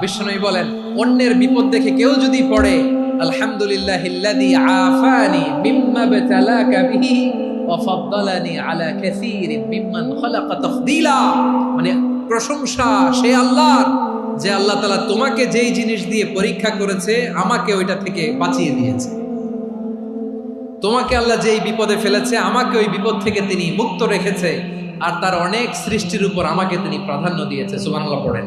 বিষ্ণুই বলেন, অন্যের বিপদ দেখে কেউ যদি পড়ে আলহামদুলিল্লাহ আফানি আলা মানে প্রশংসা, সে যে আল্লাহ তোমাকে যেই জিনিস দিয়ে পরীক্ষা করেছে, আমাকে ওইটা থেকে বাঁচিয়ে দিয়েছে। তোমাকে আল্লাহ যেই বিপদে ফেলেছে, আমাকে ওই বিপদ থেকে তিনি মুক্ত রেখেছে, আর তার অনেক সৃষ্টির উপর আমাকে তিনি প্রাধান্য দিয়েছে। সুবহানাল্লাহ, পড়েন।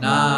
না